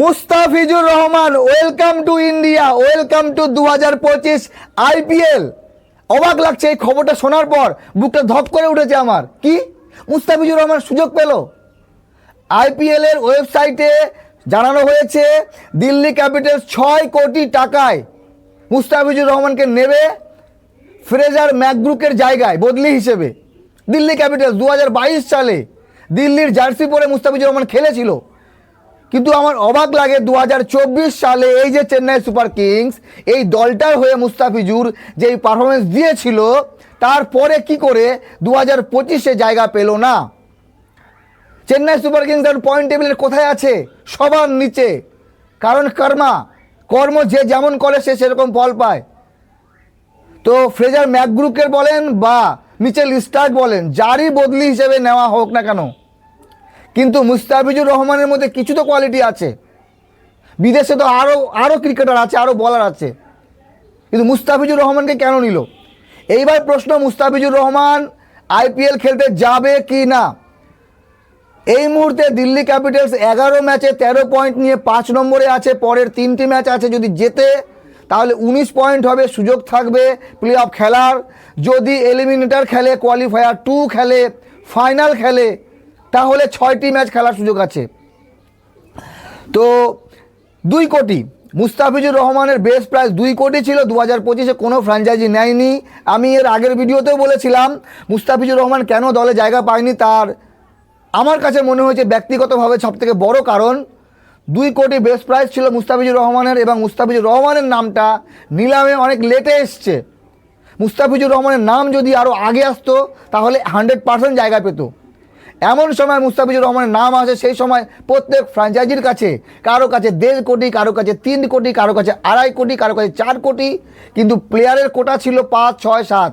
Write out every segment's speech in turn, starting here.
Mustafizur Rahman welcome to India welcome to দু হাজার পঁচিশ আইপিএল অবাক লাগছে এই খবরটা শোনার পর, বুকটা ধপ করে উঠেছে আমার। কি? মুস্তাফিজুর রহমান সুযোগ পেল? আইপিএল এর ওয়েবসাইটে জানানো হয়েছে, দিল্লি ক্যাপিটালস ছয় কোটি টাকায় মুস্তাফিজুর রহমানকে নেবে ফ্রেজার ম্যাকব্রুকের জায়গায়, বদলি হিসেবে। দিল্লি ক্যাপিটালস দু হাজার বাইশ সালে দিল্লির জার্সি পরে মুস্তাফিজুর রহমান খেলেছিল। কিন্তু আমার অবাক লাগে দু হাজার চব্বিশ সালে এই যে চেন্নাই সুপার কিংস, এই দলটার হয়ে মুস্তাফিজুর যেই পারফরমেন্স দিয়েছিল, তারপরে কি করে দু হাজার পঁচিশে জায়গা পেল না? চেন্নাই সুপার কিংস তার পয়েন্ট টেবিলের কোথায় আছে? সবার নিচে। কারণ কর্মা, কর্ম যে যেমন করে সে সেরকম ফল পায়। তো ফ্রেজার ম্যাকগ্রুকের বলেন বা মিচেল স্টার্ক বলেন, যারই বদলি হিসেবে নেওয়া হোক না কেন কিন্তু মুস্তাফিজুর রহমানের মধ্যে কিছু তো কোয়ালিটি আছে। বিদেশে তো আরও আরও ক্রিকেটার আছে আরও বলার আছে। কিন্তু মুস্তাফিজুর রহমানকে কেন নিল? এইবার প্রশ্ন, মুস্তাফিজুর রহমান আইপিএল খেলতে যাবে কি না? এই মুহূর্তে দিল্লি ক্যাপিটালস এগারো ম্যাচে তেরো পয়েন্ট নিয়ে পাঁচ নম্বরে আছে, পরের তিনটি ম্যাচ আছে যদি জেতে, তাহলে উনিশ পয়েন্ট হবে, সুযোগ থাকবে প্লে অফ খেলার। যদি এলিমিনেটর খেলে কোয়ালিফায়ার টু খেলে ফাইনাল খেলে তাহলে ছয়টি ম্যাচ খেলার সুযোগ আছে। তো দুই কোটি। মুস্তাফিজুর রহমানের বেস প্রাইস দুই কোটি ছিল দু হাজার পঁচিশে কোনো ফ্র্যাঞ্চাইজি নেয়নি। আমি এর আগের ভিডিওতেও বলেছিলাম, মুস্তাফিজুর রহমান কেন দলে জায়গা পায়নি তার আমার কাছে মনে হয়েছে ব্যক্তিগতভাবে সবথেকে বড় কারণ, দুই কোটি বেস প্রাইস ছিল মুস্তাফিজুর রহমানের এবং মুস্তাফিজুর রহমানের নামটা নিলামে অনেক লেটে এসছে। মুস্তাফিজুর রহমানের নাম যদি আরও আগে আসতো, তাহলে হান্ড্রেড পার্সেন্ট জায়গা পেত। এমন সময় মুস্তাফিজুর রহমানের নাম আসে, সেই সময় প্রত্যেক ফ্র্যাঞ্চাইজির কাছে, কারও কাছে দেড় কোটি, কারও কাছে তিন কোটি, কারও কাছে আড়াই কোটি, কারও কাছে চার কোটি, কিন্তু প্লেয়ারের কোটা ছিল পাঁচ, ছয়, সাত।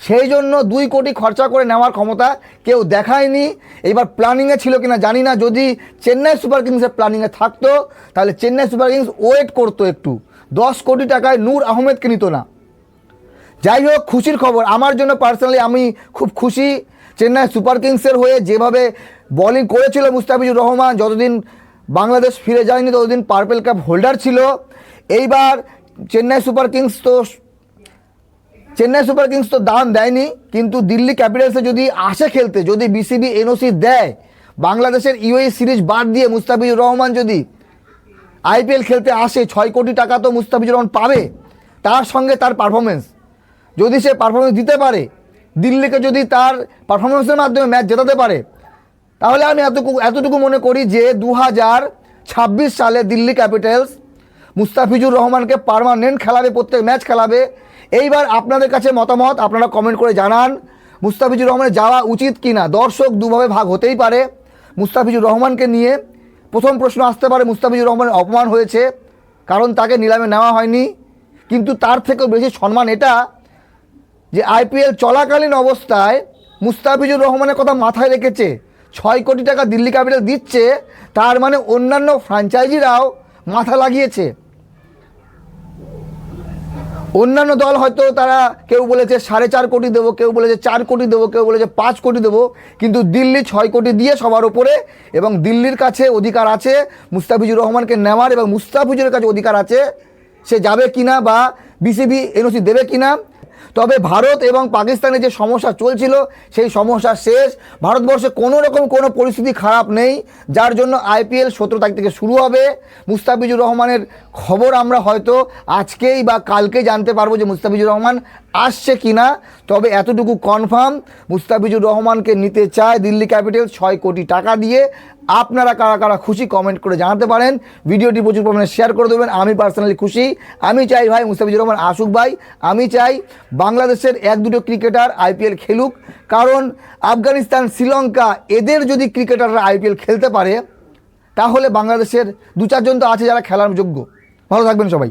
সেই জন্য দুই কোটি খরচা করে নেওয়ার ক্ষমতা কেউ দেখায়নি। এবার প্ল্যানিংয়ে ছিল কিনা জানি না। যদি চেন্নাই সুপার কিংসের প্ল্যানিংয়ে থাকতো, তাহলে চেন্নাই সুপার কিংস ওয়েট করতো একটু। দশ কোটি টাকায় নূর আহমেদকে নিত না। যাই হোক, খুশির খবর। আমার জন্য পার্সোনালি আমি খুব খুশি। চেন্নাই সুপার কিংসের হয়ে যেভাবে বোলিং করেছিল মুস্তাফিজুর রহমান, যতদিন বাংলাদেশ ফিরে যায়নি, ততদিন পার্পেল কাপ হোল্ডার ছিল। এইবার চেন্নাই সুপার কিংস তো, চেন্নাই সুপার কিংস তো দাম দেয়নি, কিন্তু দিল্লি ক্যাপিটালসে যদি আসে খেলতে, যদি বিসিবি এনওসি দেয়, বাংলাদেশের ইউএই সিরিজ বাদ দিয়ে মুস্তাফিজুর রহমান যদি আইপিএল খেলতে আসে, ছয় কোটি টাকা তো মুস্তাফিজুর রহমান পাবে, তার সঙ্গে তার পারফরমেন্স যদি সে পারফরমেন্স দিতে পারে দিল্লিকে যদি তার পারফরমেন্সের মাধ্যমে ম্যাচ জেতাতে পারে, তাহলে আমি এতটুকু এতটুকু মনে করি যে দু হাজার ছাব্বিশ সালে দিল্লি ক্যাপিটালস মুস্তাফিজুর রহমানকে পার্মানেন্ট খেলাবে, প্রত্যেক ম্যাচ খেলাবে। এইবার আপনাদের কাছে মতামত, আপনারা কমেন্ট করে জানান, মুস্তাফিজুর রহমানের যাওয়া উচিত কি না দর্শক দুভাবে ভাগ হতেই পারে। মুস্তাফিজুর রহমানকে নিয়ে প্রথম প্রশ্ন আসতে পারে, মুস্তাফিজুর রহমানের অপমান হয়েছে, কারণ তাকে নিলামে নেওয়া হয়নি। কিন্তু তার থেকেও বেশি সম্মান এটা যে আইপিএল চলাকালীন অবস্থায় মুস্তাফিজুর রহমানের কথা মাথায় রেখেছে, ছয় কোটি টাকা দিল্লি ক্যাপিটাল দিচ্ছে, তার মানে অন্যান্য ফ্র্যাঞ্চাইজিরাও মাথা লাগিয়েছে। অন্যান্য দল হয়তো তারা কেউ বলেছে সাড়ে চার কোটি দেবো, কেউ বলেছে চার কোটি দেবো, কেউ বলেছে পাঁচ কোটি দেবো, কিন্তু দিল্লি ছয় কোটি দিয়ে সবার ওপরে এবং দিল্লির কাছে অধিকার আছে, মুস্তাফিজুর রহমানকে নেওয়ার এবং মুস্তাফিজুরের কাছে অধিকার আছে, সে যাবে কিনা বা বিসিবি, এনওসি দেবে কিনা তবে ভারত এবং পাকিস্তানে যে সমস্যা চলছিল, সেই সমস্যা শেষ। ভারতবর্ষে কোনো রকম কোনো পরিস্থিতি খারাপ নেই, যার জন্য আইপিএল সতেরো তারিখ থেকে শুরু হবে। মুস্তাফিজুর রহমানের খবর আমরা হয়তো আজকেই বা কালকে জানতে পারব যে মুস্তাফিজুর রহমান আসছে কিনা, তবে এতটুকু কনফার্ম মুস্তাফিজুর রহমানকে নিতে চায় দিল্লি ক্যাপিটাল ছয় কোটি টাকা দিয়ে। আপনারা কারা কারা খুশি কমেন্ট করে জানাতে পারেন। ভিডিওটি প্রচুর পরিমাণে শেয়ার করে দেবেন। আমি পার্সোনালি খুশি। আমি চাই ভাই মুস্তাফিজুর রহমান আসুক ভাই। আমি চাই বাংলাদেশের এক দুটো ক্রিকেটার আইপিএল খেলুক। কারণ আফগানিস্তান, শ্রীলঙ্কা, এদের যদি ক্রিকেটাররা আইপিএল খেলতে পারে, তাহলে বাংলাদেশের দু চারজন তো আছে যারা খেলার যোগ্য। ভালো থাকবেন সবাই।